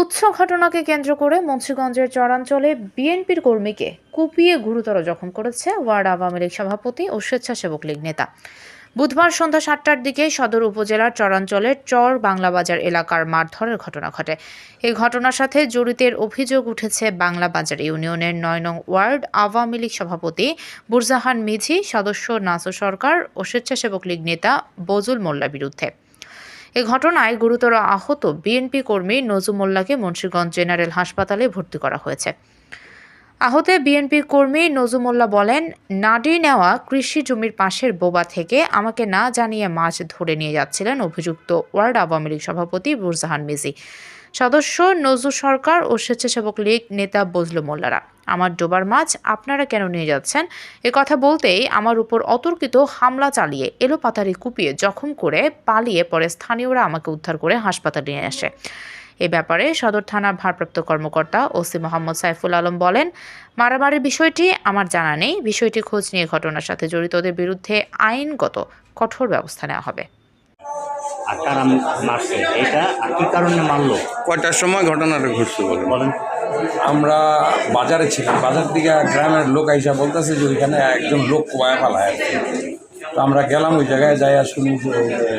তুচ্ছ ঘটনাকে কেন্দ্র করে মুন্সিগঞ্জের চরাঞ্চলে বিএনপির কর্মীকে কুপিয়ে গুরুতর জখম করেছে ওয়ার্ড আওয়ামী লীগ সভাপতি ও স্বেচ্ছাসেবক লীগ নেতা। বুধবার সন্ধ্যা সাতটার দিকে সদর উপজেলার চরাঞ্চলের চর বাংলাবাজার এলাকার মারধরের ঘটনা ঘটে। এই ঘটনার সাথে জড়িতের অভিযোগ উঠেছে বাংলাবাজার ইউনিয়নের নয় নং ওয়ার্ড আওয়ামী লীগ সভাপতি বুরজাহান মিঝি, সদস্য নাসু সরকার ও স্বেচ্ছাসেবক লীগ নেতা বজুল মোল্লার বিরুদ্ধে। এ ঘটনায় গুরুতর আহত বিএনপি কর্মী নজুমোল্লাকে মুন্সিগঞ্জ জেনারেল হাসপাতালে ভর্তি করা হয়েছে। আহতে বিএনপি কর্মী নজুমুল্লাহ বলেন, নাডি নেওয়া কৃষি জমির পাশের বোবা থেকে আমাকে না জানিয়ে মাছ ধরে নিয়ে যাচ্ছিলেন অভিযুক্ত ওয়ার্ড আওয়ামী লীগ সভাপতি বুরজাহান মিজি। সদস্য নজরুল সরকার ও স্বেচ্ছাসেবক লীগ নেতা বজলু মোল্লারা। আমার ডোবার মাছ আপনারা কেন নিয়ে যাচ্ছেন? এ কথা বলতেই আমার উপর অতর্কিত হামলা চালিয়ে এলোপাতারি কুপিয়ে জখম করে পালিয়ে পরে স্থানীয়রা আমাকে উদ্ধার করে হাসপাতালে নিয়ে আসে। এ ব্যাপারে সদর থানার ভারপ্রাপ্ত কর্মকর্তা ওসি মোহাম্মদ সাইফুল আলম বলেন, মারামারির বিষয়টি আমার জানা নেই। বিষয়টি খোঁজ নিয়ে ঘটনার সাথে জড়িতদের বিরুদ্ধে আইনগত কঠোর ব্যবস্থা নেওয়া হবে। আর কারা মারছে? এটা আর কি কারণে মারলো? কয়টার সময় ঘটনাটা ঘটছে বলেন? বলেন। আমরা বাজারে ছিলাম। বাজার থেকে গ্রামের লোক আইসা বলতেছে যে ওইখানে একজন লোক কোয়ায় ফেলায় আছে তো আমরা গেলাম ওই জায়গায় যাই আর শুনি যে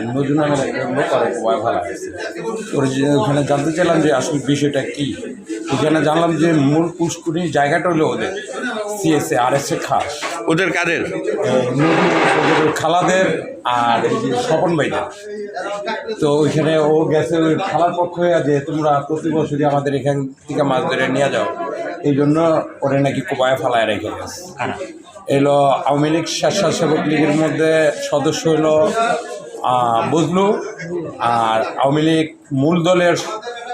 নজরুল নামের একজন লোক আর কোয়ায় ফেলা আছে ওর ওখানে জানতে চাইলাম যে আসলে বিষয়টা কী? ওখানে জানলাম যে মূল পুষ্কুনি জায়গাটা হলো ওদের। সিএসএ আর এস এ খাস। ওদের কাদের? ওদের খালাদের আর এই যে স্বপন ভাইদের। তো ওইখানে ও গেছে ওই খালার পক্ষ হয়ে যে তোমরা প্রতি বছরই আমাদের এখান থেকে মাছ ধরে নিয়ে যাও। এই জন্য ওরা নাকি কোবায় ফালায় রেখে গেছে। কারা এলো আওয়ামী লীগ স্বেচ্ছাসেবক লীগের মধ্যে সদস্য হলো বজলু আর আওয়ামী লীগ মূল দলের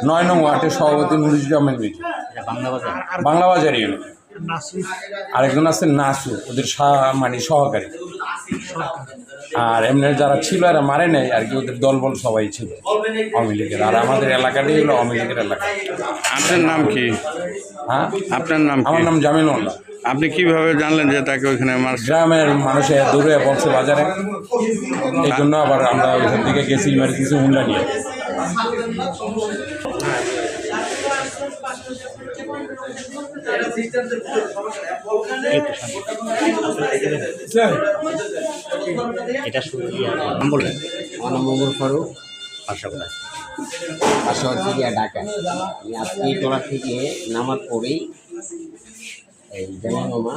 নয় নং ওয়ার্ডের সভাপতি বাংলা বাজার? বাংলা বাজার ইউনিয়ন আরেকজন আছে নাসু ওদের মানে সহকারী। আর এমনি যারা ছিল এরা মারে নাই আর কি ওদের দলবল সবাই ছিল। আওয়ামী লীগের। আর আমাদের এলাকাটাই হলো আওয়ামী লীগের এলাকা। আপনার নাম কি? হ্যাঁ? আপনার নাম আমার নাম জামিল মোল্লা আপনি কীভাবে জানলেন যে তাকে ওইখানে গ্রামের মানুষে দূরে বলছে বাজারে। এই জন্য আবার আমরা ওইখান থেকে গেছি মানে কিছু হুন্ডা নিয়ে। এটা নাম বললেন আমার নাম মোহাম্মদ ফারুক। আশা করা হচ্ছে আমি আজকে টলা থেকে নামার পরেই এই জামাই মামা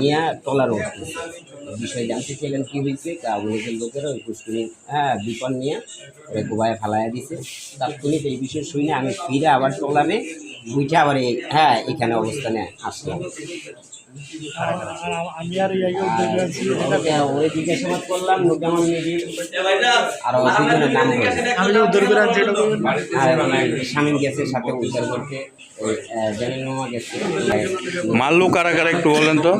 নিয়ে টলার উঠতেছে বিষয়ে জানতে চাইলেন কী হয়েছে কাবুলের লোকেরা ওই পুষ্করির হ্যাঁ বিপন নিয়ে ওরা গোবায় ফালাইয়া দিছে। তাৎক্ষণিক এই বিষয় শুনে আমি ফিরে আবার টলারে বুঝে আবার হ্যাঁ এখানে অবস্থানে আসলাম। ওকে ওই জিজ্ঞাসাবাদ করলাম নুরজামান মেজি আর দুজনের নাম বললাম। আর স্বামী গেছে সাথে উদ্ধার করতে। ওই মামা গেছে। মারলো কারা কারা একটু বলেন তো?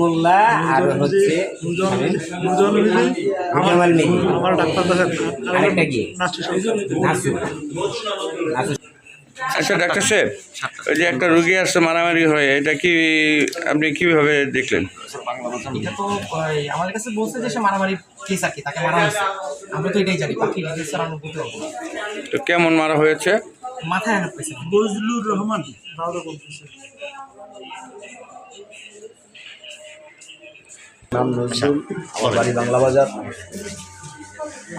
মোল্লা আর হচ্ছে নুরজামান মেজি আরেকটা কি? নাসু নাসু আচ্ছা ডাক্তার সাহেব ওই যে একটা রুগী আসছে মারামারি হয়ে এটা কি আপনি কীভাবে দেখলেন? এটা তো আমাদের কাছে বলছে যে সে মারামারি কেস আর কি তাকে মারা হয়েছে। আমরা তো এটাই জানি বাকি ডিটেলস আর আমরা বলতে পারব না। তো কেমন মারা হয়েছে? মাথায় আঘাত পেয়েছে বজলুর রহমান। দাউদা বলতেছে নাম নজরুল আমার বাড়ি বাংলা বাজার।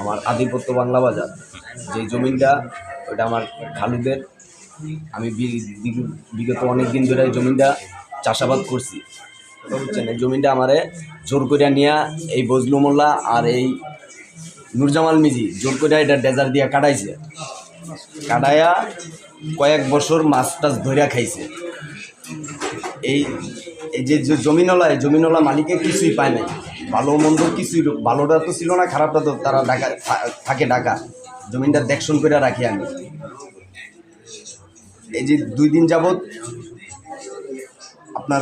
আমার আধিপত্য বাংলা বাজার। যে জমিনটা ওটা আমার খালুদের। আমি বিগত অনেক দিন ধরে এই জমিনটা চাষাবাদ করছি। বুঝছেন, এই জমিনটা আমারে জোর করে নিয়ে এই বজলু মোল্লা আর এই নুরজামাল মিজি জোর করে এটা ডেজার দিয়া কাটাইছে। কাটাইয়া কয়েক বছর মাছ টাছ ধরিয়া খাইছে। এই এই যে জমিনওয়ালা এই জমিনওয়ালা মালিকের কিছুই পায় নাই। ভালো মন্দ কিছুই ভালোটা তো ছিল না, খারাপটা তো তারা ঢাকা থাকে ঢাকা জমিনটা দেখশন করে রাখি আমি। এই যে দুই দিন যাবৎ আপনার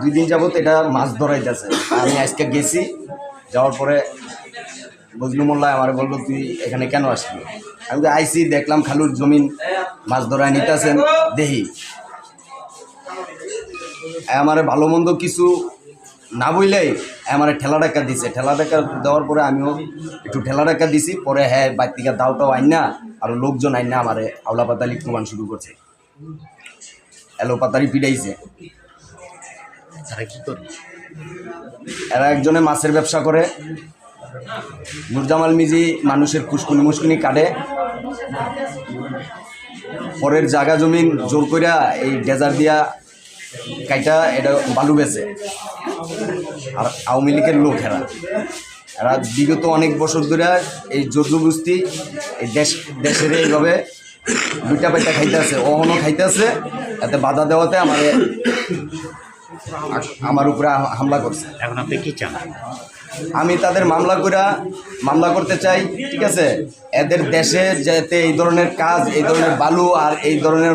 দুই দিন যাবত এটা মাছ ধরাইতেছে। আমি আজকে গেছি, যাওয়ার পরে বজলু মোল্লা আমার বলল, তুই এখানে কেন আসবি আমি তো আইসি দেখলাম খালুর জমিন মাছ ধরায় নিতেছেন দেহি আমার ভালো মন্দ কিছু না বইলেই আমার ঠেলা ডাক্কা দিছে। ঠেলা ডাক্কা দেওয়ার পরে আমিও একটু ঠেলা ডাক্কা দিছি, পরে হ্যাঁ থেকে দাওটাও আইন না। আর লোকজন আইন আমার আওলা পাতালি প্রমাণ শুরু করছে। এলো পাতারি পিটাইছে। তারা কি করে? এরা একজনে মাছের ব্যবসা করে। নুরজামাল মিজি মানুষের পুষ্কুনি মুসকুনি কাটে। পরের জায়গা জমিন জোর কইরা এই ডেজার দিয়া কাইটা এটা বালু বেছে। আর আওয়ামী লীগের লোক এরা এরা বিগত অনেক বছর ধরে এই জোরজবস্তি এই দেশ দেশের এইভাবে দুইটা পাইটা খাইতে আছে অহনো খাইতে আছে এতে বাধা দেওয়াতে আমার আমার উপরে হামলা করছে। এখন আপনি কি চান? আমি তাদের মামলা করে মামলা করতে চাই ঠিক আছে? এদের দেশে যাতে এই ধরনের কাজ এই ধরনের বালু আর এই ধরনের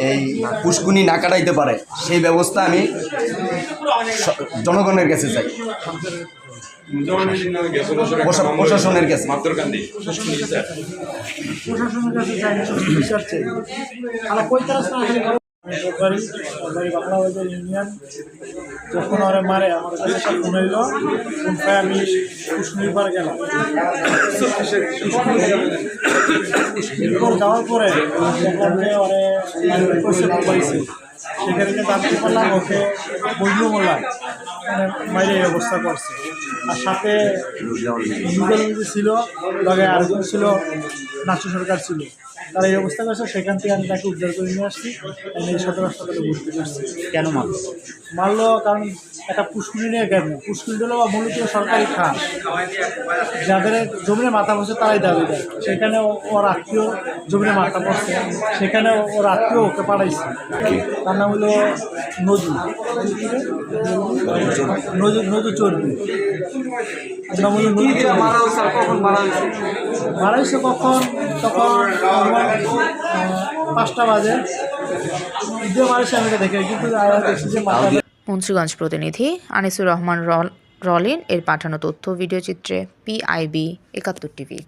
এই পুষ্কুনি না কাটাইতে পারে সেই ব্যবস্থা আমি জনগণের কাছে চাই। প্রশাসনের কাছে। সরকারি সরকারি বাংলা বাজার ইউনিয়ন। যখন ওরা মারে, আমার কাছে একটা ফোন এলো। ফোন পাই আমি কুশমির পার গেলাম যাওয়ার পরে ওরে প্রসেস পাইছে সেখানে জানতে ওকে বজলু মোল্লা মানে এই অবস্থা করছে। আর সাথে ছিল, লগে আরেকজন ছিল নাচু সরকার ছিল। তারা এই অবস্থা করছে সেখান থেকে আমি তাকে উদ্ধার করে নিয়ে আসছি। আমি এই সদর হাসপাতালে ভর্তি করছি কেন মারল? মারলো কারণ একটা পুষ্কুনি নিয়ে গেল পুষ্কুনি হলো বা মূলত সরকারি খাস। যাদের জমিনে মাথা বসে তারাই দাবি দেয়। সেখানে ওর আত্মীয় জমিনে মাথা বসছে সেখানে ওর আত্মীয় ওকে পাঠাইছে। তার নাম হলো নজু নজু নজু চর্বি। মারা হয়েছে? কখন তখন পাঁচটা বাজে। ঈদে মারা আমি দেখে কিন্তু আয়া দেখছি যে মুন্সিগঞ্জ প্রতিনিধি আনিসুর রহমান রল- রলিন এর পাঠানো তথ্য ভিডিও চিত্রে পিআইবি একাত্তর টিভি।